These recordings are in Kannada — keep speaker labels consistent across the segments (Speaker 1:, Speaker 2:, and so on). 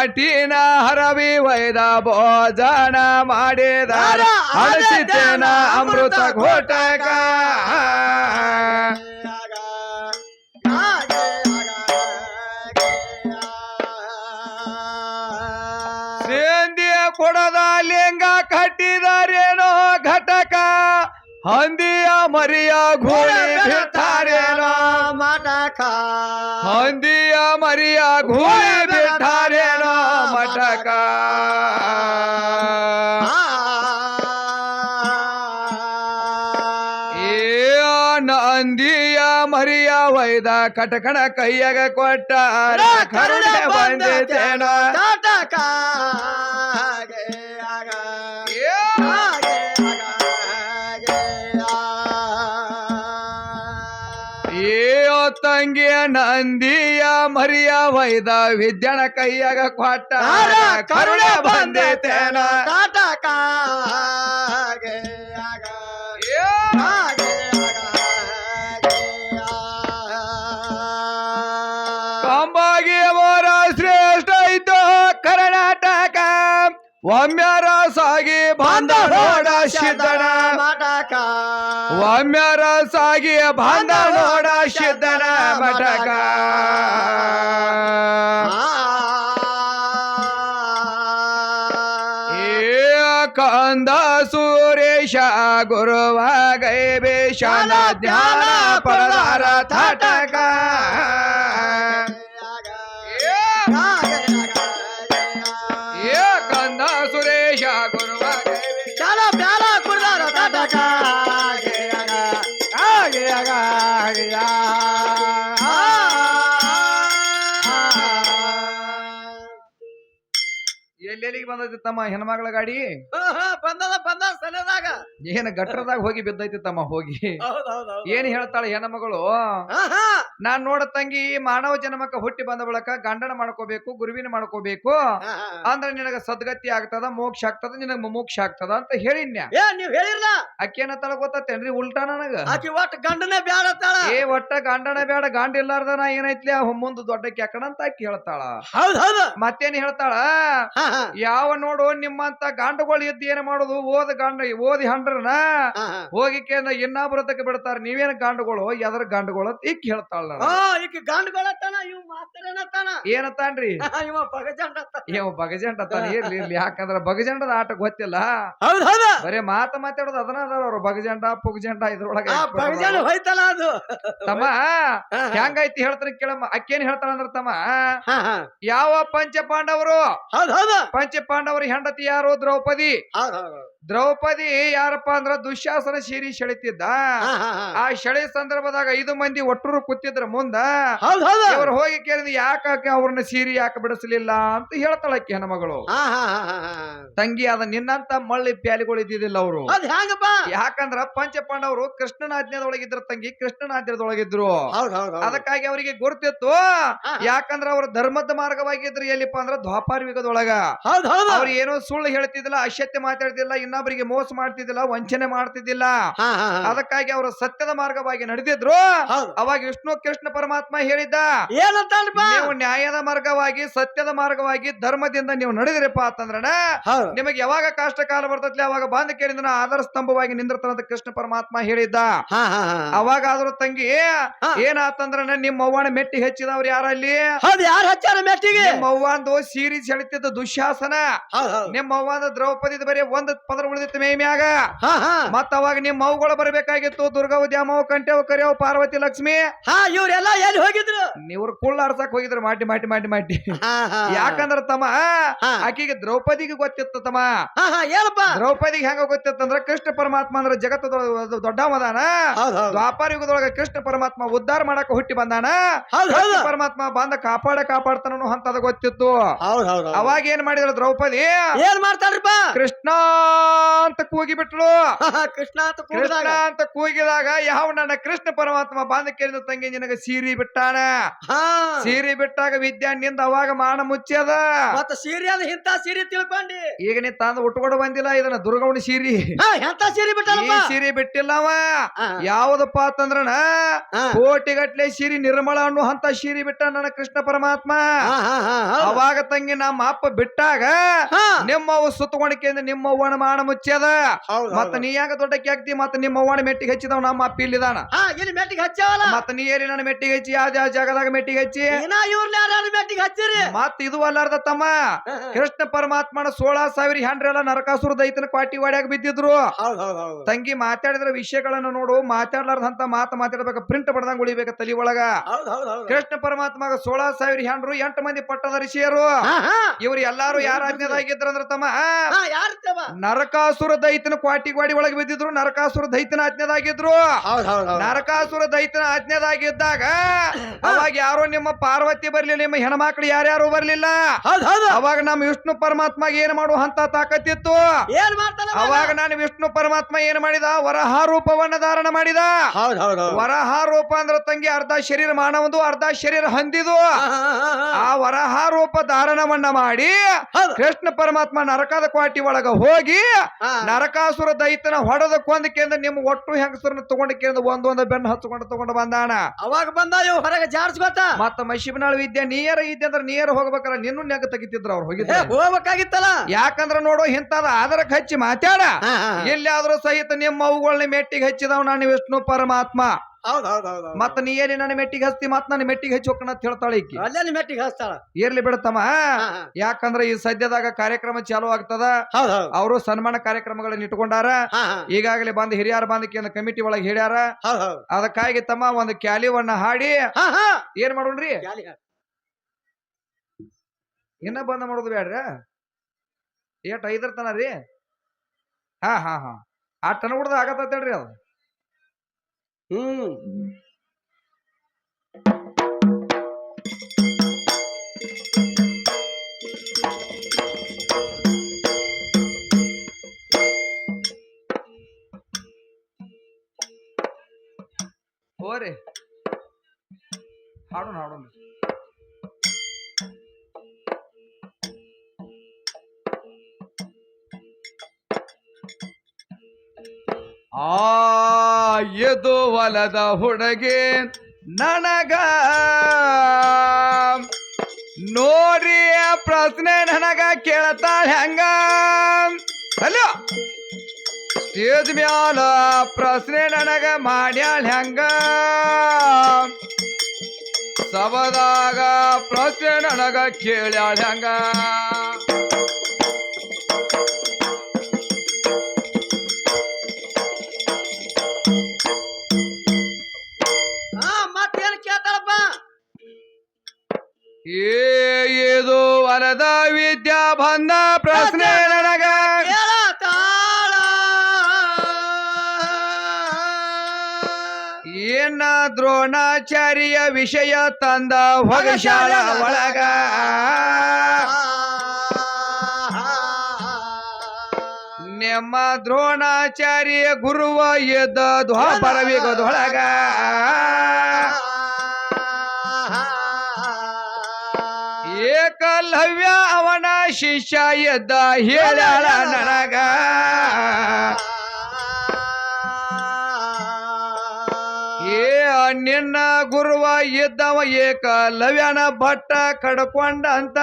Speaker 1: ಮಾಟಿನ ಹರವಿ ವೈದ ಭೋಜನ ಮಾಡಿದಾರ ಹಳಸಿತೇನ ಅಮೃತ ಘೋಟಕ. ಸೇಂದಿಯ ಕೊಡದ ಲಿಂಗ ಕಟ್ಟಿದಾರೇನೋ ಘಟಕ. ಹಂದಿಯ ಮರಿಯ ಘೋಳಿ ಬಿಟ್ಟಾರೇನೋ
Speaker 2: ಮಟಕ
Speaker 1: ಹಂದಿಯ ಮರಿಯ ಘೋಳಿ ಬಿಟ್ಟಾರೇನೋ ಮಟಕ ನಂದಿಯ ಮರಿಯ ವೈದ ಕಟಕಣ ಕೈಯಾಗ ಕೊಟ್ಟ ಕರುಣೆ ಬಂದಿತೇನೋ
Speaker 2: ಕಟಕ
Speaker 1: ತಂಗಿಯ ನಂದಿಯ ಮರಿಯ ವೈದ ವಿದ್ಯಣ ಕೈಯಾಗ ಕೊಟ್ಟ ಕರುಣೆ ಬಂದೆ
Speaker 2: ತೇನ
Speaker 1: ಕಾಟಕ ಕಂಬಾಗಿ ಅವರ ಶ್ರೇಷ್ಠ ಕರ್ನಾಟಕ ಒಮ್ಮ್ಯಾರ ಸಾಗಿ ಬಂದ ಹೋಡ ಸಿದ್ಧನ
Speaker 2: ಮಟಕ.
Speaker 1: ಒಮ್ಮ್ಯಾರ ಸಾಗಿ ಬಂದ ನೋಡ ಸಿದ್ಧನ ಮಠಕ ಏ ಕಂದ ಸುರೇಶ ಗುರುವಾಗೈ ಬೇಶನ ಜ್ಞಾನ ಪರದಾರ ತಾಟಕ ಬಂದೈತಿ ತಮ್ಮ ಹೆಣ್ಮಗಳ ಗಾಡಿ?
Speaker 2: ಬಂದದ ಬಂದ
Speaker 1: ಏನ್ ಗಟ್ರದಾಗ ಹೋಗಿ ಬಿದ್ದೈತಿ ತಮ್ಮ ಹೋಗಿ ಏನ್ ಹೇಳ್ತಾಳೆ ಹೆಣ್ಮಗಳು? ನಾನ್ ನೋಡ ತಂಗಿ ಮಾನವ ಜನ್ಮಕ್ಕ ಹುಟ್ಟಿ ಬಂದ ಬಳಕ ಗಂಡನ ಮಾಡ್ಕೋಬೇಕು ಗುರುವಿನ ಮಾಡ್ಕೋಬೇಕು. ಅಂದ್ರೆ ನಿನಗ ಸದ್ಗತಿ ಆಗ್ತದ ಮೋಕ್ಷ ಆಗ್ತದ ನಿನಗ ಮೋಕ್ಷ ಆಗ್ತದ ಅಂತ ಹೇಳಿನ್ಯ.
Speaker 2: ಏ ನೀವ್ ಹೇಳಿರ್ಲ.
Speaker 1: ತಳ ಗೊತ್ತೇನ್ರಿ ಉಲ್ಟಾ ನನಗ?
Speaker 2: ಆಕಿ ಒಟ್ಟ ಗಂಡನ ಬ್ಯಾಡ
Speaker 1: ಏ ಒಟ್ಟ ಗಂಡನ ಬ್ಯಾಡ ಗಂಡ ಇಲ್ಲಾರ್ದ ನಾ ಏನೈತ್ಲಿ ಆ ಮುಂದ್ ದೊಡ್ಡ ಕೆಕ್ಕಣ ಅಂತ ಆಕಿ ಹೇಳ್ತಾಳ.
Speaker 2: ಹೌದ್ ಹೌದು.
Speaker 1: ಮತ್ತೇನ್ ಹೇಳ್ತಾಳ? ಯಾವ ನೋಡು ನಿಮ್ಮಂತ ಗಾಂಡುಗಳು ಇದ್ದು ಏನ್ ಮಾಡುದು? ಓದ ಗಾಂಡ ಓದಿ ಹಂಡ್ರನ? ಹೋಗಿ ಇನ್ನೊಬ್ಬರತಕ್ಕೆ ಬಿಡ್ತಾರ. ನೀವೇನ್ ಗಾಂಡುಗಳು? ಎದ್ರ ಗಾಂಡುಗಳು ಅಂತ ಇಕ್ಕಿ ಹೇಳ್ತಾಳ.
Speaker 2: ಆ, ಗಂಡುಗಳತ್ತಾನ ಇವ್ ಮಾಸ್ತರೇನತ್ತಾನ
Speaker 1: ಏನತ್ತಾನ್ರಿ?
Speaker 2: ಇವ ಬಗಜಂಡ
Speaker 1: ಇವ ಬಗಜಂಡ ತಾನ ಇರ್ಲಿ ಇರ್ಲಿ. ಯಾಕಂದ್ರ ಬಗಜಂಡದ ಆಟ ಗೊತ್ತಿಲ್ಲ.
Speaker 2: ಹೌದ್ ಹೌದ.
Speaker 1: ಬರೇ ಮಾತ ಮಾತಾಡೋದು ಅದನ್ನ ಅದಾರ ಅವ್ರು. ಬಗಜಂಡ ಪುಗಜಂಡ ಇದ್ರೊಳಗ
Speaker 2: ಆ ಪಗಜಂಡ ಹೋಯ್ತಲ್ಲ ಅದು.
Speaker 1: ತಮ್ಮ. ಹೆಂಗೈತಿ ಹೇಳ್ತಾರೆ ಕೇಳಮ್ಮ. ಅಕ್ಕೇನ್ ಹೇಳ್ತಾಳ ಅಂದ್ರ ತಮ್ಮ. ಯಾವ ಪಂಚ ಪಾಂಡವರು
Speaker 2: ಹೌದ್ ಹೌದು.
Speaker 1: ಪಂಚ ಪಾಂಡವರು ಹೆಂಡತಿ ಯಾರು? ದ್ರೌಪದಿ. ದ್ರೌಪದಿ ಯಾರಪ್ಪ ಅಂದ್ರ ದುಶ್ಯಾಸನ ಸೀರಿ ಸೆಳಿತಿದ್ದ. ಆ ಸೆಳೆ ಸಂದರ್ಭದಾಗ ಐದು ಮಂದಿ ಒಟ್ಟರು ಕೂತಿದ್ರ ಮುಂದ
Speaker 2: ಹೌದ್ ಹೌದು.
Speaker 1: ಇವ್ರು ಹೋಗಿ ಕೇಳಿದ ಯಾಕೆ ಅವ್ರನ್ನ ಸೀರಿ ಯಾಕೆ ಬಿಡಿಸ್ಲಿಲ್ಲ ಅಂತ ಹೇಳ್ತಾಳಕ್ಕೆ ಹೆಣ್ಮಗಳು.
Speaker 2: ಹಾ, ಹಾ, ಹಾ, ಹಾ, ಹಾ.
Speaker 1: ತಂಗಿ ಅದ ನಿನ್ನಂತ ಮಳ್ಳಿ ಪ್ಯಾಲಿಗಳು ಇದ್ದಿದ್ದಿಲ್ಲ ಅವರು.
Speaker 2: ಅದ್ ಹೆಂಗಪ್ಪ
Speaker 1: ಯಾಕಂದ್ರ ಪಂಚ ಪಾಂಡವರು ಕೃಷ್ಣನ ಆಜ್ಞಾದೊಳಗಿದ್ರ ತಂಗಿ ಕೃಷ್ಣನ ಆಜ್ಞಾದೊಳಗಿದ್ರು
Speaker 2: ಹೌದ್ ಹೌದ್ ಹೌದ್.
Speaker 1: ಅದಕ್ಕಾಗಿ ಅವರಿಗೆ ಗುರುತಿತ್ತು ಯಾಕಂದ್ರ ಅವ್ರ ಧರ್ಮದ ಮಾರ್ಗವಾಗಿದ್ರು ಎಲ್ಲಿಪ್ಪ ಅಂದ್ರ ದ್ವಾಪಾರ ಯುಗದೊಳಗ
Speaker 2: ಹೌದ್ ಹೌದು.
Speaker 1: ಅವ್ರು ಏನೋ ಸುಳ್ಳು ಹೇಳ್ತಿದ್ದಿಲ್ಲ ಅಸತ್ಯ ಮಾತಾಡ್ತಿಲ್ಲ ಇನ್ನೊಬ್ಬರಿಗೆ ಮೋಸ ಮಾಡ್ತಿದ್ದಿಲ್ಲ ವಂಚನೆ ಮಾಡ್ತಿದ್ದಿಲ್ಲ.
Speaker 2: ಹಾ, ಹಾ, ಹಾ.
Speaker 1: ಅದಕ್ಕಾಗಿ ಅವರು ಸತ್ಯದ ಮಾರ್ಗವಾಗಿ ನಡೆದಿದ್ರು.
Speaker 2: ಹೌದು.
Speaker 1: ಅವಾಗ ವಿಷ್ಣು ಕೃಷ್ಣ ಪರಮಾತ್ಮ ಹೇಳಿದ್ದ
Speaker 2: ಏನಂತ
Speaker 1: ನೀವು ನ್ಯಾಯದ ಮಾರ್ಗವಾಗಿ ಸತ್ಯದ ಮಾರ್ಗವಾಗಿ ಧರ್ಮದಿಂದ ನೀವು ನಡೆದಿರಪ್ಪ ಅಂತಂದ್ರನ
Speaker 2: ಹೌದ್.
Speaker 1: ನಿಮಗೆ ಯಾವಾಗ ಕಷ್ಟ ಕಾಲ ಬರ್ತೈತಿ ಅವಾಗ ಬಂದ ಕೇಳಿದ ಆಧಾರ ಸ್ತಂಭವಾಗಿ ನಿಂದಿರ್ತಾನಂತ ಕೃಷ್ಣ ಪರಮಾತ್ಮ ಹೇಳಿದ್ದ. ಅವಾಗ ಆದ್ರೂ ತಂಗಿ ಏನಾತಂದ್ರ ನಿಮ್ಮ ಅವ್ವನ ಮೆಟ್ಟಿ ಹೆಚ್ಚಿದವ್ರು ಯಾರಲ್ಲಿ?
Speaker 2: ಯಾರು ಹಚ್ಚಾರ ಮೆಟ್ಟಿಗೆ?
Speaker 1: ನಿಮ್ಮ ಅವ್ವಂದು ಸೀರಿ ಸೆಳಿತಿದ್ದ ದುಶ್ಯಾಸನ? ನಿಮ್ಮ ಅವ್ವಂದು ದ್ರೌಪದಿದ ಬರೀ ಒಂದ್ ಪದರ ಉಳಿದಿತ್ತು ಮೇ ಮ್ಯಾಗ? ಮತ್ತ ಅವಾಗ ನಿಮ್ಮ ಅವುಗಳು ಬರಬೇಕಾಗಿತ್ತು ದುರ್ಗವ ದ್ಯಾಮವ್ ಕಂಟೆವ್ ಕರೆಯವ್ ಪಾರ್ವತಿ ಲಕ್ಷ್ಮಿ?
Speaker 2: ಇವ್ರೆಲ್ಲ ಎಲ್ಲಿ ಹೋಗಿದ್ರು?
Speaker 1: ನೀವ್ರ ಕುಳ್ಳ ಆರ್ಸಕ್ ಹೋಗಿದ್ರು ಮಾಟಿ ಮಾಟಿ ಮಾಟಿ ಮಾಟಿ.
Speaker 2: ಹಾ ಹಾ
Speaker 1: ಯಾಕಂದ್ರ ತಮ್ಮ
Speaker 2: ಹಾ.
Speaker 1: ಆಕಿಗೆ ದ್ರೌಪದಿಗೆ ಗೊತ್ತಿತ್ತು ತಮ್ಮ.
Speaker 2: ಹಾ ಹಾ ಏನಪ್ಪ?
Speaker 1: ದ್ರೌಪದಿಗೆ ಹೆಂಗ ಗೊತ್ತಿತ್ತಂದ್ರ ಕೃಷ್ಣ ಪರಮಾತ್ಮ ಅಂದ್ರ ಜಗತ್ತ ದೊಡ್ಡವದಾನ
Speaker 2: ಹೌದ್ ಹೌದ್.
Speaker 1: ದ್ವಾಪಾರ ಯುಗದೊಳಗ ಕೃಷ್ಣ ಪರಮಾತ್ಮ ಉದ್ಧಾರ ಮಾಡಕ ಹುಟ್ಟಿ ಬಂದಾನ.
Speaker 2: ಹೌದ್
Speaker 1: ಕೃಷ್ಣ
Speaker 2: ಹೌದು.
Speaker 1: ಪರಮಾತ್ಮ ಬಂದ ಕಾಪಾಡ ಕಾಪಾಡ್ತಾನ ಅಂತದ ಗೊತ್ತಿತ್ತು.
Speaker 2: ಹೌದ್ ಹೌದ್ ಹೌದ್.
Speaker 1: ಅವಾಗ ಏನ್ ಮಾಡಿದ್ರು ದ್ರೌಪದಿ?
Speaker 2: ಏನ್ ಮಾಡ್ತಾರಪ್ಪ
Speaker 1: ಕೃಷ್ಣ ಅಂತ ಕೂಗಿ ಬಿಟ್ಲು
Speaker 2: ಹಾ, ಹಾ, ಕೃಷ್ಣ ಅಂತ
Speaker 1: ಕೃಷ್ಣ ಅಂತ ಕೂಗಿದಾಗ ಯಾವ ನನ್ನ ಕೃಷ್ಣ ಪರಮಾತ್ಮ ಬಾಂಧ ಕೇಳಿದ ತಂಗಿ ನಿನಗ ಸೀರಿ ಬಿಟ್ಟಾನ.
Speaker 2: ಹಾ.
Speaker 1: ಸೀರಿ ಬಿಟ್ಟಾಗ ವಿದ್ಯಾ ನಿಂದ ಅವಾಗ ಮಾನ ಮುಚ್ಚದ
Speaker 2: ಮತ್ತ ಸೀರೆ ಅದ ಇಂತ ಸೀರೆ ತಿಳ್ಕೊಂಡಿ.
Speaker 1: ಈಗ ನೀ ತಂದ ಉಟ್ಕೊಂಡು ಬಂದಿಲ್ಲ ಇದನ್ನ ದುರ್ಗವಣಿ ಸೀರಿ.
Speaker 2: ಹಾ ಎಂತ ಸೀರೆ
Speaker 1: ಈ
Speaker 2: ಸೀರಿ
Speaker 1: ಸೀರೆ ಬಿಟ್ಟಿಲ್ಲವ.
Speaker 2: ಹಾ.
Speaker 1: ಯಾವ್ದಪ್ಪ ಅಂತಂದ್ರನ
Speaker 2: ಹಾ.
Speaker 1: ಕೋಟಿಗಟ್ಲೆ ಸೀರಿ ನಿರ್ಮಲ ಅನ್ನೋ ಅಂತ ಸೀರಿ ಬಿಟ್ಟ ನನ್ನ ಕೃಷ್ಣ ಪರಮಾತ್ಮ.
Speaker 2: ಹಾ, ಹಾ, ಹಾ, ಹೌದು.
Speaker 1: ಅವಾಗ ತಂಗಿ ನಮ್ಮ ಅಪ್ಪ ಬಿಟ್ಟಾಗ
Speaker 2: ಹಾ.
Speaker 1: ನಿಮ್ಮವ್ವ ಸುತ್ತಕೊಂಡಿಕೆಂದ ನಿಮ್ಮ ಅವ್ವನ ಮಾನ ಮುಚ್ಚದ
Speaker 2: ಹೌದು,
Speaker 1: ಮತ್ತ
Speaker 2: ಹೌದು.
Speaker 1: ನೀ ಯಾಕ ದೊಡ್ಡ ಆಗ್ತಿ? ಮತ್ತ ನಿಮ್ಮವ್ವನ ಮೆಟ್ಟಿಗೆ ಹಚ್ಚಿದವ್ ನಮ್ಮ ಅಪ್ಪ ಇಲ್ಲಿದಾನ.
Speaker 2: ಹಾ ಇಲ್ಲಿ ಮೆಟ್ಟಿಗೆ ಹಚ್ಚಾವಲ್ಲ.
Speaker 1: ಮತ್ತ ನೀ ಏರಿ ನನ್ನ ಮೆಟ್ಟಿಗೆ ಹಚ್ಚಿ ಯಾವ್ದ ಯಾವ ಜಾಗದಾಗ ಮೆಟ್ಟಿಗೆ ಹಚ್ಚಿ?
Speaker 2: ಮೆಟ್ಟಿಗೆ ಹಚ್ಚಿರಿ?
Speaker 1: ಮತ್ ಇದು ಅಲ್ಲಾರ್ದ ತಮ್ಮ. ಕೃಷ್ಣ ಪರಮಾತ್ಮನ ಸೋಳ ಸಾವಿರ ಹೆಂಡ್ರೆಲ್ಲ ನರಕಾಸುರ ದೈತನ ಕ್ವಾಟಿ ವಾಡ್ಯಾಗ ಬಿದ್ದಿದ್ರು. ತಂಗಿ ಮಾತಾಡಿದ್ರ ವಿಷಯಗಳನ್ನ ನೋಡು ಮಾತಾಡ್ಲಾರ್ದಂತ ಮಾತು ಮಾತಾಡ್ಬೇಕ ಪ್ರಿಂಟ್ ಬಡ್ದಂಗ್ ಉಳಿಬೇಕ ತಲಿ ಒಳಗ. ಕೃಷ್ಣ ಪರಮಾತ್ಮಗ ಸೋಳ ಸಾವಿರ ಹೆಂಡ್ರು ಎಂಟು ಮಂದಿ ಪಟ್ಟದ ಋಷಿಯರು. ಇವ್ರು ಎಲ್ಲಾರು ಯಾರ ಆಜ್ಞದಾಗಿದ್ರಂದ್ರ ತಮ್ಮ? ನರಕಾಸುರ ದೈತನ ಕ್ವಾಟಿ ಗ್ವಾಡಿ ಒಳಗೆ ಬಿದ್ದಿದ್ರು ನರಕಾಸುರ ದೈತನ ಆಜ್ಞದಾಗಿದ್ರು ನರಕಾಸುರ ದೈತನ ಆಜ್ಞದಾಗಿದ್ದಾಗ ಅವಾಗ ಯಾರೋ ನಿಮ್ಮ ಪಾರ್ವತಿ ಬರ್ಲಿಲ್ಲ ನಿಮ್ಮ ಹೆಣ್ಮಕ್ಳು ಯಾರ್ಯಾರು ಬರ್ಲಿಲ್ಲ?
Speaker 2: ಹೌದು ಹೌದು.
Speaker 1: ಅವಾಗ ನಮ್ಮ ವಿಷ್ಣು ಪರಮಾತ್ಮ ಏನ್ ಮಾಡುವ ಅಂತ ತಾಕತ್ತಿತ್ತು?
Speaker 2: ಏನ್ ಮಾಡ್ತಾನ
Speaker 1: ಅವಾಗ ನಾನು ವಿಷ್ಣು ಪರಮಾತ್ಮ ಏನ್ ಮಾಡಿದ? ವರಹ ರೂಪವನ್ನ ಧಾರಣ ಮಾಡಿದ.
Speaker 2: ಹೌದು ಹೌದು ಹೌದು.
Speaker 1: ವರಹ ರೂಪ ಅಂದ್ರ ತಂಗಿ ಅರ್ಧ ಶರೀರ ಮಾನವಂದು ಅರ್ಧ ಶರೀರ ಹೊಂದಿದು. ಆ ವರಹ ರೂಪ ಧಾರಣವನ್ನ ಮಾಡಿ
Speaker 2: ಹೌದು.
Speaker 1: ಕೃಷ್ಣ ಪರಮಾತ್ಮ ನರಕದ ಕ್ವಾಟಿ ಒಳಗ ಹೋಗಿ
Speaker 2: ಹಾ.
Speaker 1: ನರಕಾಸುರ ದೈತನ ಹೊಡೆದ ಕೊಂದಕೆಂದ ನಿಮ್ಮ ಒಟ್ಟು ಹೆಂಗಸರನ್ನ ತಗೊಂಡಕ್ಕೆ ಒಂದೊಂದು ಬೆನ್ನು ಹಚ್ಕೊಂಡು ತಗೊಂಡು ಬಂದಾನ.
Speaker 2: ಅವಾಗ ಬಂದ ಇವ್ ಹೊರಗೆ ಗೊತ್ತಾ
Speaker 1: ಮತ್ತ ಮೈಶಿಬನಾಳ್ ವಿದ್ಯೆ ನೀರ ಇದ್ದೆ ಅಂದ್ರೆ ನೀರ ಹೋಗ್ಬೇಕಾರ ನಿನ್ನೂ ನೆಗ ತೆಗಿತಿದ್ರು ಅವ್ರು
Speaker 2: ಹೋಗಿದ್ರೆ
Speaker 1: ಹೋಗಿದ್ರ
Speaker 2: ಹೋಗ್ಬೇಕಾಗಿತ್ತಲ್ಲ.
Speaker 1: ಯಾಕಂದ್ರ ನೋಡು ಇಂತದ ಆದ್ರಕ್ ಹಚ್ಚಿ ಮಾತಾಡ. ಎಲ್ಲಿಯಾದ್ರೂ ಸಹಿತ ನಿಮ್ಮ ಅವುಗಳನ್ನ ಮೆಟ್ಟಿಗೆ ಹಚ್ಚಿದವ್ ನಾನು ವಿಷ್ಣು ಪರಮಾತ್ಮ.
Speaker 2: ಹೌದು ಹೌದು ಹೌದು ಹೌದು.
Speaker 1: ಮತ್ತ ನೀ ಏನಿ ನನ್ನ ಮೆಟ್ಟಿಗೆ ಹಚ್ತಿ ಮತ್ ನನ್ನ ಮೆಟ್ಟಿಗೆ ಹಚ್ಚಿ ಅಂತ ಹೇಳ್ತಾಳೆ ಈಕಿ.
Speaker 2: ಅಲ್ಲೇ ಮೆಟ್ಟಿಗೆ ಹಚ್ತಾಳ.
Speaker 1: ಇರ್ಲಿ ಬಿಡತ್ತಮ್ಮ. ಯಾಕಂದ್ರೆ ಈ ಸದ್ಯದಾಗ ಕಾರ್ಯಕ್ರಮ ಚಾಲು ಆಗ್ತದ. ಅವರು ಸನ್ಮಾನ ಕಾರ್ಯಕ್ರಮಗಳನ್ನ ಇಟ್ಕೊಂಡಾರ. ಈಗಾಗಲೇ ಬಂದ್ ಹಿರಿಯರ ಬಂದಕ್ಕೆ ಕಮಿಟಿ ಒಳಗೆ ಹೇಳ್ಯಾರ. ಅದಕ್ಕಾಗಿ ತಮ್ಮ ಒಂದು ಕ್ಯಾಲಿವನ್ನ ಹಾಡಿ. ಏನ್ ಮಾಡೋಣ್ರಿ? ಇನ್ನ ಬಂದ ಮಾಡೋದು ಬೇಡ್ರ ಏಟ್ ಐದರ ತನ ರೀ? ಹಾ ಹಾ ಹಾ. ಆ ಟನ್ ಹುಡ್ದ ಆಗತ್ತೇಳ್ರಿ ಅದು.
Speaker 2: ಹ್ಮ್.
Speaker 1: ಹೋರಿ. ಹಾಡೋಣ ಹಾಡೋಣ. ಆ ಎದು ಹೊಲದ ಹುಡುಗಿ ನನಗ. ನೋಡ್ರಿ ಪ್ರಶ್ನೆ ನನಗ ಕೇಳ್ತಾಳ ಹೆಂಗ. ಅಲ್ಲೋ, ಸ್ಟೇಜ್ ಮ್ಯಾಲ ಪ್ರಶ್ನೆ ನನಗ ಮಾಡ್ಯಾಳ ಹೆಂಗ. ಸಬದಾಗ ಪ್ರಶ್ನೆ ನನಗ ಕೇಳ್ಯಾಳ ಹೆಂಗ. ಏ ಇದು ವರದ ವಿದ್ಯಾ ಬಂದ ಪ್ರಶ್ನೆ ನನಗ. ಏನ ದ್ರೋಣಾಚಾರ್ಯ ವಿಷಯ ತಂದ ಹೊಗಶಾಲ ಒಳಗ. ನಿಮ್ಮ ದ್ರೋಣಾಚಾರ್ಯ ಗುರುವ ಎದ್ದ ದ್ವಾಪರವಿಗದೊಳಗ ಏಕಲವ್ಯ ಅವನ ಶಿಷ್ಯ ಎದ್ದ ಹೇಳ ನನಗ. ಏ ನಿನ್ನ ಗುರುವ ಇದ್ದವ ಏಕಲವ್ಯನ ಬಟ್ಟ ಕಡ್ಕೊಂಡಂತ.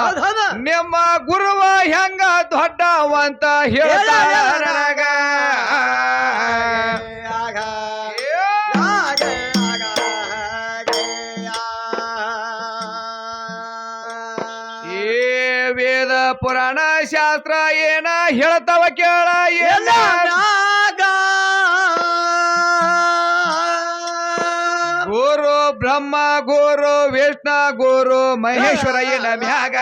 Speaker 2: ಹೌದ್ ಹೌದು.
Speaker 1: ನಿಮ್ಮ ಗುರುವ ಹೆಂಗ ದೊಡ್ಡವಂತ ಹೇಳ ನನಗ. ವೇದ ಪುರಾಣ ಶಾಸ್ತ್ರ ಏನ ಹೇಳ್ತಾವ ಕೇಳ ಎಲ್ಲ ಗುರು ಬ್ರಹ್ಮ ಗುರು ವಿಷ್ಣು ಗುರು ಮಹೇಶ್ವರ ಏನ ಮ್ಯಾಗ?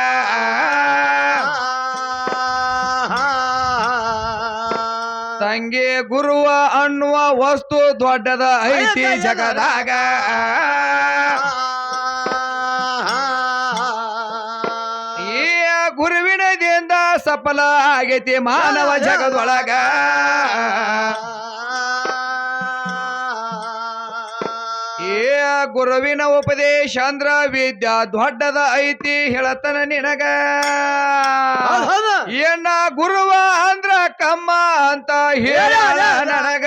Speaker 1: ತಂಗಿ ಗುರುವ ಅನ್ನುವ ವಸ್ತು ದೊಡ್ಡದ ಐತಿ ಜಗದಾಗ. ಸಫಲ ಆಗೈತಿ ಮಾನವ ಜಗದೊಳಗ ಏ ಗುರುವಿನ ಉಪದೇಶ ಅಂದ್ರ ವಿದ್ಯಾ ದೊಡ್ಡದ ಐತಿ ಹೇಳತನ ನಿನಗ. ಏನ ಗುರುವ ಅಂದ್ರ ಕಮ್ಮ ಅಂತ ಹೇಳ. ನನಗ.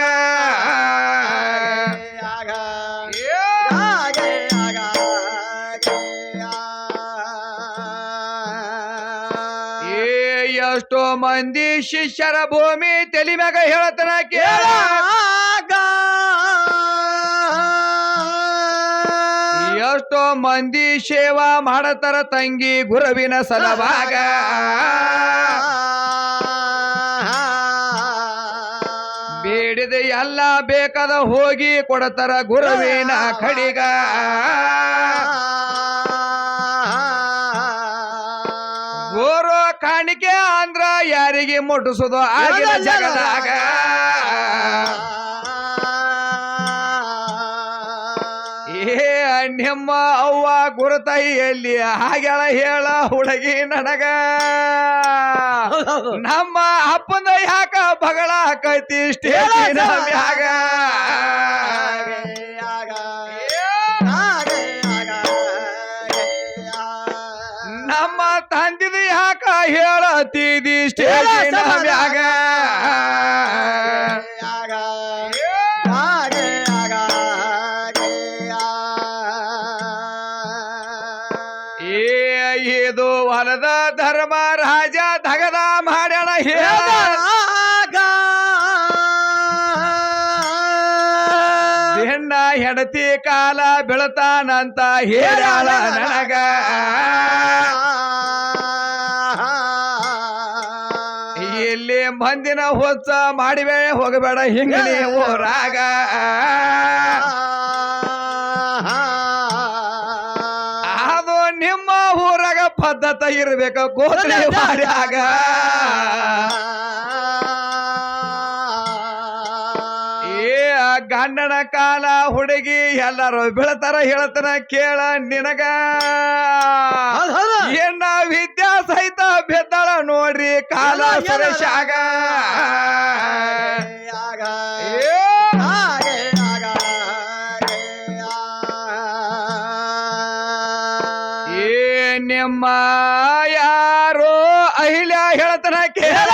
Speaker 1: ಮಂದಿ ಶಿಷ್ಯರ ಭೂಮಿ ತಲಿ ಮ್ಯಾಗ ಹೇಳತನ ಕೇಳ ಎಷ್ಟೋ ಮಂದಿ ಸೇವಾ ಮಾಡತರ ತಂಗಿ ಗುರುವಿನ ಸಲಭಾಗ ಬೇಡಿದ ಎಲ್ಲ ಬೇಕಾದ ಹೋಗಿ ಕೊಡತರ ಗುರುವಿನ ಕಡಿಗ ಕಾಣಿಕೆ ಅಂದ್ರ ಯಾರಿಗೆ ಮುಟ್ಟಿಸೋದು ಆಗಿನ ಜಗದಾಗ. ಏ ಅಣ್ಣಮ್ಮ ಅವ್ವ ಗುರುತಾಯಿಯಲ್ಲಿ ಹಾಗೆಳ ಹೇಳ ಹುಡುಗಿ ನನಗ. ನಮ್ಮ ಅಪ್ಪನ ಯಾಕ ಬಗಳ ಕೈತಿ ಇಷ್ಟೇ ಮ್ಯಾಗ ಯಾಕ ಹೇಳತ್ತಿದಿ ಸ್ಟೇಜಿನ ಮ್ಯಾಗ. ಏ ಇದು ಹೊಲದ ಧರ್ಮ ರಾಜ ಧಗದ ಮಾಡ್ಯಾಣ ಹೇಳ ಹೆಣ್ಣ ಹೆಂಡತಿ ಕಾಲ ಬೆಳತಾನಂತ ಹೇಳಾಳ ನನಗ. ಮಂದಿನ ಹೊಚ್ಚ ಮಾಡಿವೆ ಹೋಗಬೇಡ ಹಿಂಗಲಿ ಊರಾಗ. ಅದು ನಿಮ್ಮ ಊರಾಗ ಪದ್ಧತಿ ಇರ್ಬೇಕ ಗೋತ್ರಿ ಆ ಗಂಡನ ಕಾಲ ಹುಡುಗಿ ಎಲ್ಲರೂ ಬೀಳ್ತಾರ ಹೇಳ್ತಾನ ಕೇಳ ನಿನಗ. ಏನ ವಿದ್ಯಾ ಸಹಿತ ಬೆದ್ದಾಳ ನೋಡ್ರಿ ಕಾಲ ಏ ನಿಮ್ಮ ಯಾರೋ ಅಹಿಲ್ಯ ಹೇಳ್ತಾನ ಕೇಳ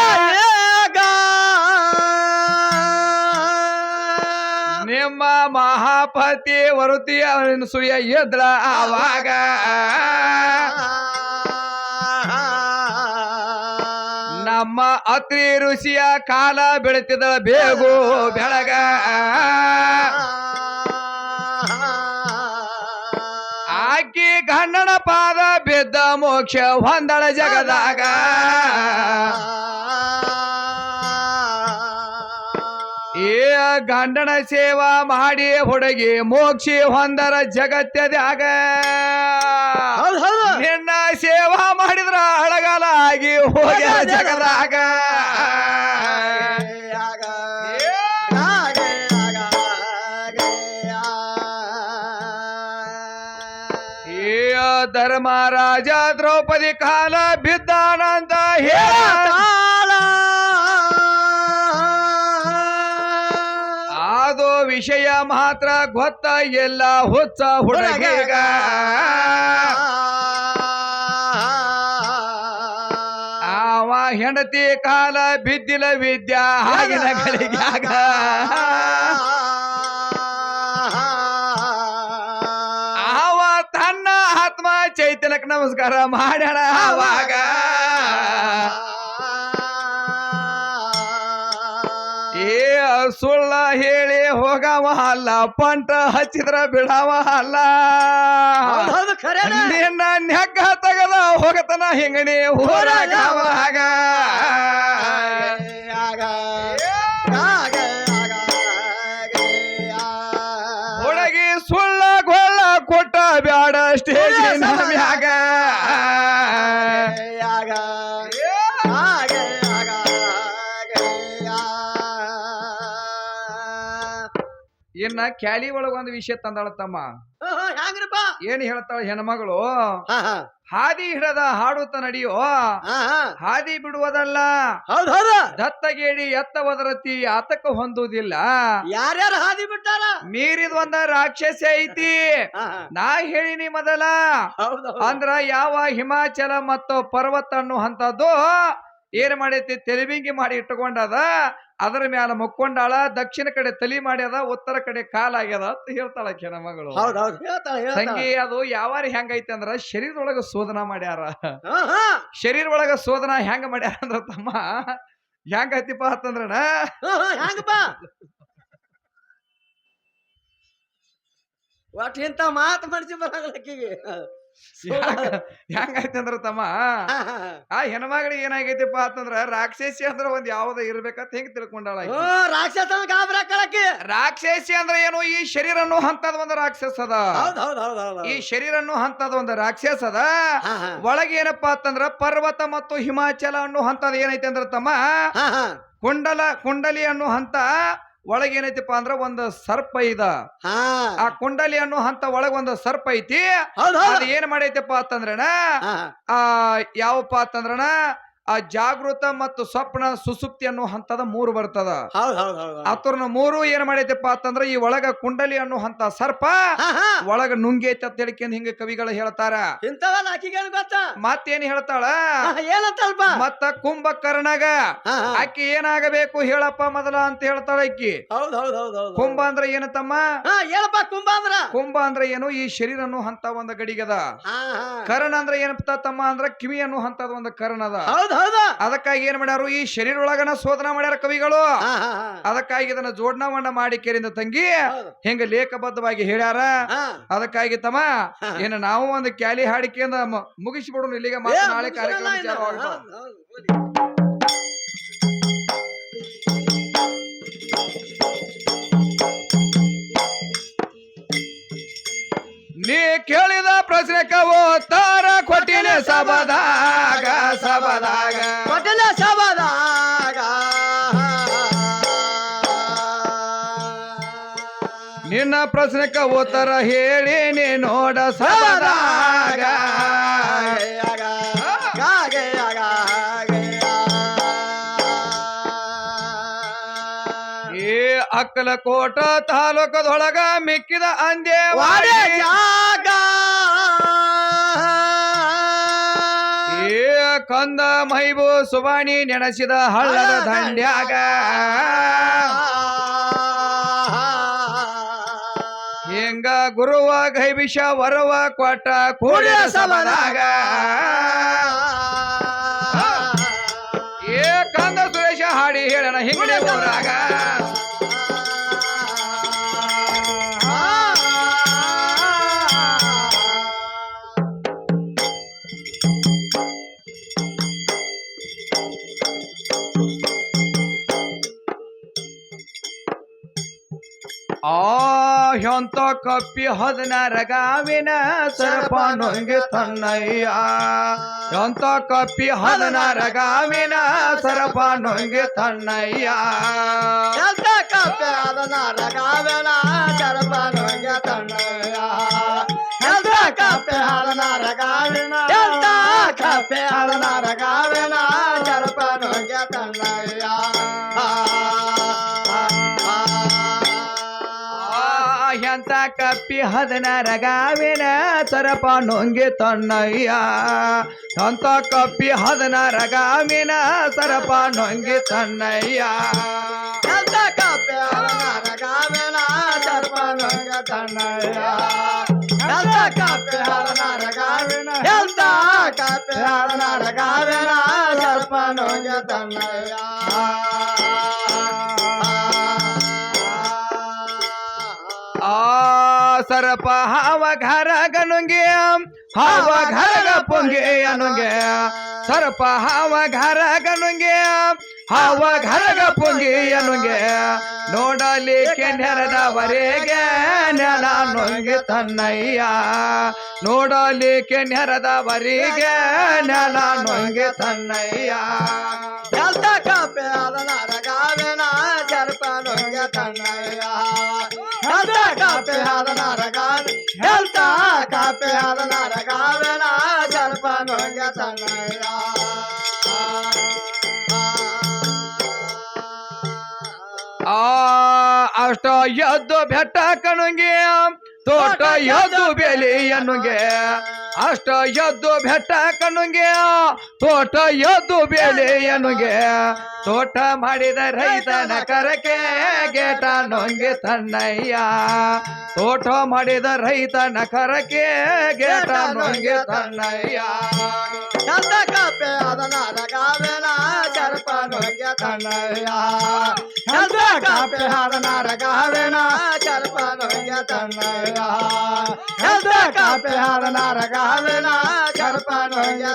Speaker 1: ನಿಮ್ಮ ಮಹಾಪತಿ ವರುತಿ ಸುಯ ಎದ್ರ ಆವಾಗ. ನಮ್ಮ ಅತ್ರಿ ಋಷಿಯ ಕಾಲ ಬೆಳೆತಿದ ಬೇಗು ಬೆಳಗ. ಆಕಿ ಗಂಡನ ಪಾದ ಬಿದ್ದ ಮೋಕ್ಷ ಹೊಂದಳ ಜಗದಾಗ. ಏ ಗಂಡನ ಸೇವಾ ಮಾಡಿ ಹುಡುಗಿ ಮೋಕ್ಷಿ ಹೊಂದರ ಜಗತ್ತದಾಗ ನಿನ್ನ ಸೇವಾ ಮಾಡಿದ್ರ ಅಳಗಾಲ ಆಗಿ ಹೋಗ್ಯ ಜಗದಾಗ ಏ ಧರ್ಮರಾಜ ದ್ರೌಪದಿ ಕಾಲ ಬಿದ್ದಾನಂತ ಹೇಳ ಅದು ವಿಷಯ ಮಾತ್ರ ಗೊತ್ತ ಎಲ್ಲ ಹುಚ್ಚ ಹುಡುಗಿಗ ಹೆಂಡತಿ ಕಾಲ ಬಿದ್ದಿಲ ವಿದ್ಯಾ ಹಾಗಿನ ಗಳಿಗ್ಯಾಗ ಅವ ತನ್ನ ಆತ್ಮ ಚೈತನ್ಯಕ್ಕೆ ನಮಸ್ಕಾರ ಮಾಡ್ಯಾಣ ಅವಾಗ ಏ ಸುಳ್ಳ ಹೇಳಿ ಹೋಗವ ಅಲ್ಲ ಪಂಟ ಹಚ್ಚಿದ್ರ ಬಿಡವ ಅಲ್ಲ. ನಿನ್ನ ನೆಗ್ಗ ತಗದ ಹೋಗತನ ಹಿಂಗಣಿ ಹಾಗ. ಹುಡುಗಿ ಸುಳ್ಳ ಗೊಳ್ಳ ಕೊಟ್ಟ ಬ್ಯಾಡ ಸ್ಟೇಜ್ ಮ್ಯಾಗ. ಇನ್ನ ಕ್ಯಾಲಿ ಒಳಗೊಂದು ವಿಷಯ ತಂದಾಳ ತಮ್ಮ ಏನ್ ಹೇಳ್ತಾಳ ಹೆಣ್ಮಗಳು? ಹಾದಿ ಹಿಡದ ಹಾಡುತ್ತ ನಡೆಯೋ ಹಾದಿ ಬಿಡುವುದಲ್ಲ. ದತ್ತಗೇಡಿ ಎತ್ತ ಒದರತಿ ಆತಕ ಹೊಂದುವುದಿಲ್ಲ.
Speaker 2: ಯಾರ್ಯಾರು ಹಾದಿ ಬಿಟ್ಟಾರ?
Speaker 1: ಮೀರಿದ ಒಂದ ರಾಕ್ಷಸಿ ಐತಿ. ನಾ ಹೇಳಿನಿ ಮೊದಲ. ಅಂದ್ರ ಯಾವ ಹಿಮಾಚಲ ಮತ್ತು ಪರ್ವತ ಅನ್ನುವಂಥದ್ದು ಏನ್ ಮಾಡೈತಿ? ತೆಲಿಬಿಂಗಿ ಮಾಡಿ ಇಟ್ಟುಕೊಂಡದ. ಅದರ ಮ್ಯಾಲ ಮಕ್ಕೊಂಡಾಳ ದಕ್ಷಿಣ ಕಡೆ ತಲಿ ಮಾಡ್ಯದ ಉತ್ತರ ಕಡೆ ಕಾಲಾಗ್ಯದ ಅಂತ ಹೇಳ್ತಾಳ ಕೆನ ಮಗಳು. ತಂಗಿ ಅದು ಯಾವಾರ ಹೆಂಗೈತಿ ಅಂದ್ರ ಶರೀರದೊಳಗ ಶೋಧನ ಮಾಡ್ಯಾರ. ಶರೀರ ಒಳಗ ಶೋಧನ ಹೆಂಗ ಮಾಡ್ಯಾರ ಅಂದ್ರ ತಮ್ಮ ಹೆಂಗೈತಿಪ್ಪ ಅಂತಂದ್ರಣ
Speaker 2: ಅಂತಂದ್ರ ಒಟ್ಟು ಇಂಥ ಮಾತು ಮನ್ಸಿ ಬರಾಗಲಕ್ಕಿಗೆ
Speaker 1: ಹೆಂಗೈತಿ ಅಂದ್ರ ತಮ್ಮ? ಆ ಹೆಣ್ಮಗಳಿಗೆ ಏನಾಗೈತಿಪ್ಪ ಅಂತಂದ್ರ ರಾಕ್ಷಸಿ ಅಂದ್ರ ಒಂದ್ ಯಾವ್ದ ಇರ್ಬೇಕಂತ ಹೆಂಗ್ ತಿಳ್ಕೊಂಡಾಳ.
Speaker 2: ಓ ಗಾಬರಾಕಳಕ್ಕೆ
Speaker 1: ರಾಕ್ಷಸಿ ಅಂದ್ರ ಏನು? ಈ ಶರೀರ ಅನ್ನೋ ಹಂತದ ಒಂದು ರಾಕ್ಷಸ ಅದ.
Speaker 2: ಹೌದ್ ಹೌದ್ ಹೌದ್ ಹೌದ್
Speaker 1: ಈ ಶರೀರ ಅನ್ನೋ ಹಂತದ ಒಂದು ರಾಕ್ಷಸ ಅದ. ಒಳಗೆ ಏನಪ್ಪಾ ಅಂತಂದ್ರ ಪರ್ವತ ಮತ್ತು ಹಿಮಾಚಲ ಅನ್ನೋ ಹಂತದ ಏನೈತಿ ಅಂದ್ರ ತಮ್ಮ? ಕುಂಡಲ ಕುಂಡಲಿ ಅನ್ನೋ ಹಂತ ಒಳಗೆ ಏನೈತಿಪ್ಪ ಅಂದ್ರ ಒಂದು ಸರ್ಪ ಇದ.
Speaker 2: ಹಾ.
Speaker 1: ಆ ಕುಂಡಲಿ ಅನ್ನೋ ಹಂತ ಒಳಗ ಒಂದು ಸರ್ಪ ಐತಿ.
Speaker 2: ಹೌದ್
Speaker 1: ಅದ್
Speaker 2: ಹೌದ್
Speaker 1: ಏನ್ ಮಾಡೈತಿಪ್ಪ ಅಂತಂದ್ರಣ
Speaker 2: ಹಾ.
Speaker 1: ಆ ಯಾವಪ್ಪ ಅಂತಂದ್ರಣ ಆ ಜಾಗೃತ ಮತ್ತು ಸ್ವಪ್ನ ಸುಸುಪ್ತಿ ಅನ್ನೋ ಹಂತದ ಮೂರು ಬರ್ತದ.
Speaker 2: ಹೌದ್.
Speaker 1: ಮೂರು ಏನ್ ಮಾಡೈತಪ್ಪ ಅಂತಂದ್ರ ಈ ಒಳಗ ಕುಂಡಲಿ ಅನ್ನೋ ಹಂತ ಸರ್ಪ ಒಳಗ ನುಂಗೈತೆ ಅಂತ ಹೇಳ್ಕೊಂಡ್ ಹಿಂಗ ಕವಿಗಳು ಹೇಳ್ತಾರ. ಮತ್ತೇನ್ ಹೇಳ್ತಾಳ?
Speaker 2: ಏನಂತಲ್ಪ?
Speaker 1: ಮತ್ತ ಕುಂಭಕರ್ಣಗ ಆಕಿ ಏನಾಗಬೇಕು ಹೇಳಪ್ಪ ಮೊದಲ ಅಂತ ಹೇಳ್ತಾಳ ಆಕಿ. ಕುಂಭ ಅಂದ್ರ ಏನು ತಮ್ಮ
Speaker 2: ಹಾ ಏನಪ್ಪ ಕುಂಭ ಅಂದ್ರ.
Speaker 1: ಕುಂಭ ಅಂದ್ರ ಏನು? ಈ ಶರೀರ ಅನ್ನೋ ಹಂತ ಒಂದ್ ಗಡಿಗದ. ಕರ್ಣ ಅಂದ್ರ ಏನಪ್ಪ ತಮ್ಮ ಅಂದ್ರ ಕಿವಿ ಅನ್ನೋ ಹಂತದ ಒಂದ್ ಕರ್ಣದ.
Speaker 2: ಹೌದ್ ಹೌದು.
Speaker 1: ಅದಕ್ಕಾಗಿ ಏನ್ ಮಾಡ್ಯಾರು? ಈ ಶರೀರ ಒಳಗನ ಶೋಧನ ಮಾಡ್ಯಾರ ಕವಿಗಳು. ಅದಕ್ಕಾಗಿ ಇದನ್ನ ಜೋಡಣವನ್ನ ಮಾಡಿ ಕೇರಿಂದ ತಂಗಿ. ಹೆಂಗ ಲೇಖಬದ್ಧವಾಗಿ ಹೇಳ್ಯಾರ? ಅದಕ್ಕಾಗಿ ತಮ್ಮ ಏನ ನಾವು ಒಂದು ಕ್ಯಾಲಿ ಹಾಡಿಕೆಯಿಂದ ಮುಗಿಸಿ ಬಿಡೋಣ ಇಲ್ಲಿಗೆ ಮತ್ತೆ ನಾಳೆ ಕಾರ್ಯಕ್ರಮ ನೀ ಕೇಳಿದ ಪ್ರಶ್ನೆಕ ತಾರ ಕೊಟ್ಟಿನ ಸಬದಾಗ ಸಬದಾಗ
Speaker 2: ಕೊಟ್ಟಿನ ಸಬದಾಗ
Speaker 1: ನಿನ್ನ ಪ್ರಶ್ನೆಕ ಉತ್ತರ ಹೇಳಿನಿ ನೋಡ ಸಬದಾಗ ಅಕ್ಕಲಕೋಟ ತಾಲೂಕದೊಳಗ ಮಿಕ್ಕಿದ ಅಂದೇ ಏ ಕಂದ ಮೈಬು ಸುಬಾಣಿ ನೆನೆಸಿದ ಹಳ್ಳದ ದಂಡ್ಯಾಗ. ಹಿಂಗ ಗುರುವ ಗೈಬಿಷ ವರವ ಕೊಟ್ಟ ಕೂಡ ಸಮನಾಗ ಏ ಕಂದ ಸುರೇಶ ಹಾಡಿ ಹೇಳೋಣ ಹಿಂಗಡೆ ಊರಾಗ. ಎಂತ ಕಪ್ಪಿ ಹದನಾರ ಗಾವಿನ ಸರ್ಪ ನೊಂಗೆ ತನ್ನಯ್ಯ. ಎಂತ ಕಪ್ಪಿ ಹದನಾರ ಗಾವಿನ ಸರ್ಪ ನೊಂಗೆ ತನ್ನಯ್ಯ.
Speaker 2: ಎಂತ ಕಪ್ಪೆ ಅದನ ರಗಾವೆನ ಚರಪನೊಂಗೆ ತಣ್ಣಯ್ಯ ಎಂತ ಕಪ್ಪೆ ಅದನ ರಗಾವೆನ ಎಂತ ಕಪ್ಪೆ ಅದನ ರಗಾವೆನ ಚರಪನೊಂಗೆ ತಣ್ಣಯ್ಯ
Speaker 1: ಕಪ್ಪಿ ಹದನಾರ ಗಾವಿನ ಸರ್ಪ ನೊಂಗೆ ತನ್ನಯ್ಯ. ಎಂತ ಕಪ್ಪಿ ಹದನಾರ ಗಾವಿನ ಸರ್ಪ ನೊಂಗೆ ತನ್ನಯ್ಯ.
Speaker 2: ಎಂತ ಕಪ್ಪೆ ಅದನ ರಗಾವೆನ ಚರಪನೊಂಗೆ ತಣ್ಣಯ್ಯ ಎಂತ ಕಪ್ಪೆ ಅದನ ರಗಾವೆನ ಎಂತ ಕಪ್ಪೆ ಅದನ ರಗಾವೆನ ಚರಪನೊಂಗೆ ತಣ್ಣಯ್ಯ
Speaker 1: ಸರಪ ಹಾವ ಘರ ಗನುಂಗೆ, ಹಾವ ಘರಗ ಪೊಂಗೆ ಅನುಂಗೆ. ಸರಪ ಹಾವ ಘರ ಗನುಂಗೆ, ಹಾವ ಘರಗ ಪೊಂಗೆ ಅನುಂಗೆ. ನೋಡಲಿಕ್ಕೆ ನೆರೆದವರೆಗೆ ನೆಲ ನೊಂಗೆ ತನ್ನಯ್ಯ. ನೋಡಲಿಕ್ಕೆ ನೆರೆದವರಿಗೆ ನೆಲ ನೊಂಗೆ ತನ್ನಯ್ಯ.
Speaker 2: ಎಂತ ಕಪ್ಪೆ ಅದನ ರಗಾವೆನ ಚರ್ಪನೊಂಗೆ ತಣ್ಣಯ್ಯ ಎಂತ ಕಪ್ಪೆ ಅದನ ರಗಾವೆ ಎಂತ ಕಾಪೆ ಆದ ನರಗಾವೆನ ಸರ್ಪ ನುಂಗ್ಯ ತನ್ನಯ್ಯ
Speaker 1: ಆ ಅಷ್ಟ ಎದ್ದು ಬೆಟ್ಟ ಕಣುಂಗೆ ತೋಟ ಎದ್ದು ಬೆಲೆ ಎನ್ನುಗೆ ಅಷ್ಟ ಎದ್ದು ಬೆಟ್ಟ ಕಣ್ಣುಗೆ, ತೋಟ ಎದ್ದು ಬೆಲೆ ಎನ್ನುಗೆ ತೋಟ ಮಾಡಿದ ರೈತನ ಕರಕೆ, ಗೇಟ ನೊಂಗೆ ತನ್ನಯ್ಯ. ತೋಟ ಮಾಡಿದ ರೈತನ ಕರಕೆ, ಗೇಟ ನೊಂಗೆ ತನ್ನಯ್ಯ.
Speaker 2: ನುಂಗ್ಯ ಕಾಪೆ ನುಂಗ್ಯ ಕಾಪೆ ನುಂಗ್ಯ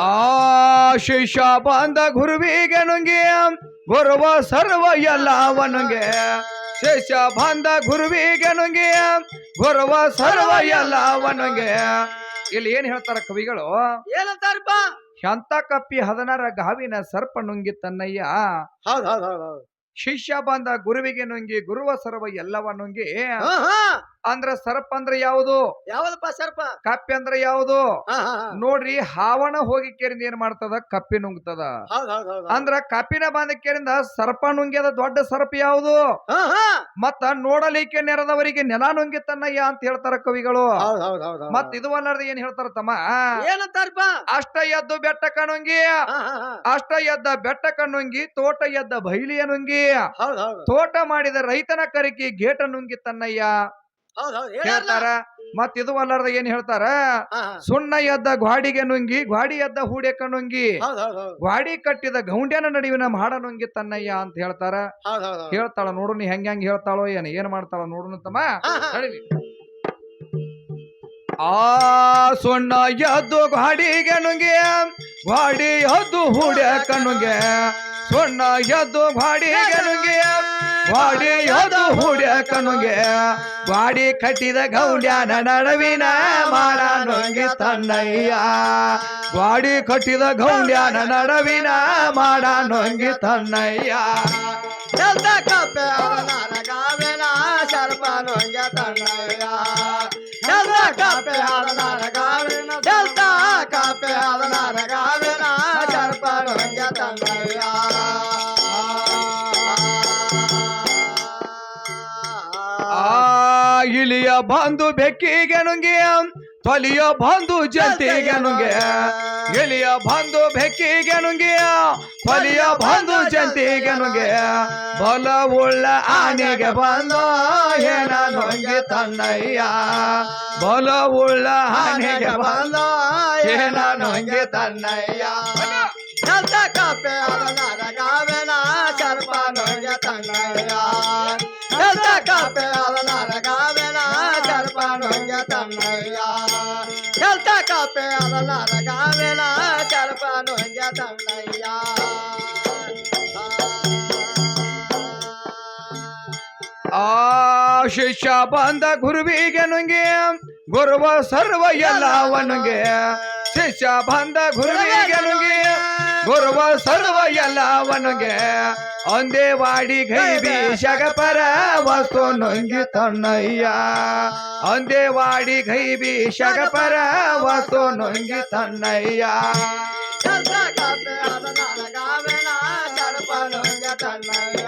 Speaker 1: ಆ ಶಿಷ್ಯ ಬಂದ ಗುರುವಿಗೆ ನುಂಗಿ ಗುರುವ ಸರ್ವ ಎಲ್ಲವನುಂಗೆ ಶಿಷ್ಯ ಬಾಂಧ ಗುರುವಿಗೆ ನುಂಗಿಯ ಗುರುವ ಸರ್ವ ಎಲ್ಲವನುಂಗೆ ಇಲ್ಲಿ ಏನ್ ಹೇಳ್ತಾರ ಕವಿಗಳು?
Speaker 2: ಏನಂತಾರಪ್ಪ
Speaker 1: ಶಾಂತ ಕಪ್ಪಿ ಹದನರ ಗಾವಿನ ಸರ್ಪ ನುಂಗಿ ತನ್ನಯ್ಯ.
Speaker 2: ಹೌದ್ ಹೌದ್ ಹೌದ್ ಹೌದ್.
Speaker 1: ಶಿಷ್ಯ ಬಂದ ಗುರುವಿಗೆ ನುಂಗಿ ಗುರುವ ಸರ್ವ ಎಲ್ಲವ ನುಂಗಿ. ಅಂದ್ರ ಸರ್ಪ ಅಂದ್ರೆ ಯಾವುದು?
Speaker 2: ಯಾವ್ದಪ್ಪ ಸರ್ಪ?
Speaker 1: ಕಪ್ಪೆ ಅಂದ್ರೆ ಯಾವುದು. ನೋಡ್ರಿ ಹಾವಣ ಹೋಗಿ ಕೇರಿಂದ ಏನ್ ಮಾಡ್ತದ? ಕಪ್ಪಿ ನುಂಗ್ತದ. ಅಂದ್ರ ಕಪ್ಪಿನ ಬಾಂಧ ಕೇರಿಂದ ಸರ್ಪ ನುಂಗ್ಯದ ದೊಡ್ಡ ಸರ್ಪ ಯಾವುದು. ಮತ್ತ ನೋಡಲಿಕ್ಕೆ ನೆರದವರಿಗೆ ನೆಲ ನುಂಗಿತನ್ನಯ್ಯ ಅಂತ ಹೇಳ್ತಾರ ಕವಿಗಳು. ಮತ್ ಇದು ಅಲ್ಲಾರ್ದ ಏನ್ ಹೇಳ್ತಾರ ತಮ್ಮ?
Speaker 2: ಏನಂತಾರಪ್ಪ
Speaker 1: ಅಷ್ಟ ಎದ್ದು ಬೆಟ್ಟ ಕಣುಂಗಿ. ಅಷ್ಟ ಎದ್ದ ಬೆಟ್ಟ ಕಣ್ಣುಂಗಿ ತೋಟ ಎದ್ದ ಬೈಲಿಯ ನುಂಗಿ. ತೋಟ ಮಾಡಿದ ರೈತನ ಕರಿಕಿ ಗೇಟ ನುಂಗಿ ತನ್ನಯ್ಯ
Speaker 2: ಹೌದ್ ಹೌದ್ ಹೇಳ್ಯಾರಲ್ಲ?
Speaker 1: ಹೇಳ್ತಾರ ಮತ್ ಇದು ಅಲ್ಲಾರ್ದ ಏನ್ ಹೇಳ್ತಾರ. ಸುಣ್ಣ ಎದ್ದ ಗ್ವಾಡಿಗೆ ನುಂಗಿ ಗ್ವಾಡಿ ಎದ್ದ
Speaker 2: ಹೂಡೆಕ ನುಂಗಿ.
Speaker 1: ಗ್ವಾಡಿ ಕಟ್ಟಿದ ಗೌಂಡ್ಯನ ನಡುವಿನ ಮಾಡ ನುಂಗಿ ತನ್ನಯ್ಯ ಅಂತ ಹೇಳ್ತಾರ. ಹೇಳ್ತಾಳ ನೋಡು ನೀ ಹೆಂಗ್ ಹೆಂಗ್ ಹೇಳ್ತಾಳೋ ಏನ್ ಏನ್ ಮಾಡ್ತಾಳ ನೋಡು ತಮ್ಮ. ಆ ಸುಣ್ಣ ಎದ್ದು ಗ್ವಾಡಿಗೆ ನುಂಗಿ ಗ್ವಾಡಿ ಎದ್ದು ಹುಡ್ಯ ಕಣ್ಣುಗೆ ಸೊಣ್ಣ ಎದ್ದು ಬಾಡಿ ನುಂಗೆ ಬಾಡಿ ಎದ್ದು ಹುಡಿಯ ಕನುಗೆ, ಬಾಡಿ ಕಟ್ಟಿದ ಗೌಡ್ಯ ನಡುವಿನ ನುಂಗಿ ತನ್ನಯ್ಯ ಬಾಡಿ ಕಟ್ಟಿದ ಗೌಡ್ಯ ನಡುವಿನ ನುಂಗಿ ತನ್ನಯ್ಯ
Speaker 2: ಎಲ್ಲ ಕಪ್ಪೆ ಸರ್ಪ ನುಂಗ್ಯ ತನ್ನಯ್ಯ. ಎಲ್ಲ ಕಪ್ಪೆ ಅವನ ನರಗಾವೆನ ಎಲ್ದ ಕಪ್ಪೆ ಅವನ ನರಗಾವೆನ ಸರ್ಪ ನುಂಗ್ಯ ತನ್ನಯ್ಯ.
Speaker 1: ಆ ಇಲಿಯ ಬಂದು ಬೆಕ್ಕಿಗೆ ನುಂಗಿ ತೊಲಿಯ ಬಂದು ಜಂತಿಗೆ ನುಂಗೆ ಇಲಿಯ ಬಂದು ಬೆಕ್ಕಿಗೆ ನುಂಗಿ ತೊಲಿಯ ಬಂದು ಜಂತಿಗೆ ನುಂಗೆ ಬಲ ಉಳ್ಳ ಆನೆಗೆ ಬಂದು ಏನ ನುಂಗಿ ತನ್ನಯ್ಯ. ಬಲ ಉಳ್ಳ ಆನೆಗೆ ಬಂದು ಏನ ನುಂಗಿ ತನ್ನಯ್ಯ.
Speaker 2: ಎಲ್ದ ಕಪ್ಪೆ ಅವನ ನರಗಾವೆನ ಸರ್ಪ ನುಂಗ್ಯ ತನ್ನಯ್ಯ. ಎಲ್ದ ಕಪ್ಪೆ ಅವನ ನರಗಾವೆನ ಸರ್ಪ ನುಂಗ್ಯ ತನ್ನಯ್ಯ. ಎಲ್ದ ಕಪ್ಪೆ ಅವನ ನರಗಾವೆನ ಸರ್ಪ ನುಂಗ್ಯ ತನ್ನಯ್ಯ.
Speaker 1: ಆ ಶಿಷ್ಯ ಬಂದ ಗುರುವಿಗೆ ನುಂಗಿ ಗುರುವ ಸರ್ವ ಎಲ್ಲವನುಗೆ ಶಿಷ್ಯ ಬಂದ ಗುರುವಿಗೆ ನುಂಗಿ ಗುರುವ ಸರ್ವ ಎಲ್ಲವನುಗೆ ಒಂದೇ ವಾಡಿ ಗೈಬಿ ಶಗಪರ ವಸ್ತು ನುಂಗಿ ತನ್ನಯ್ಯ ಒಂದೇ ವಾಡಿ ಗೈಬಿ ಶಗಪರ ವಸ್ತು ನುಂಗಿ ತನ್ನಯ್ಯ
Speaker 2: ಎಲ್ದ ಕಪ್ಪೆ ಅವನ ನರಗಾವೆನ ಸರ್ಪ ನುಂಗ್ಯ ತನ್ನಯ್ಯ.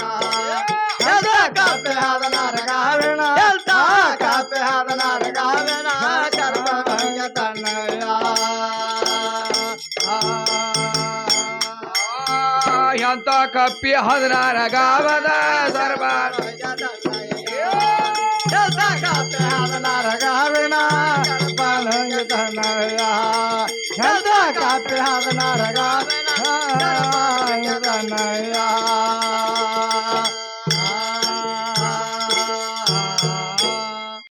Speaker 1: ಕಪ್ಪಿ ಹದಿನಾರ ಗಾವದ ಸರ್ವ
Speaker 2: ಎಲ್ದ ಕಪ್ಪೆ ಅವನ ನರಗಾವೆನ ಸರ್ಪ ನುಂಗ್ಯ ತನ್ನಯ್ಯ. ಎಲ್ದ ಕಪ್ಪೆ ಅವನ ನರಗಾವೆನ ಸರ್ಪ ನುಂಗ್ಯ ತನ್ನಯ್ಯ.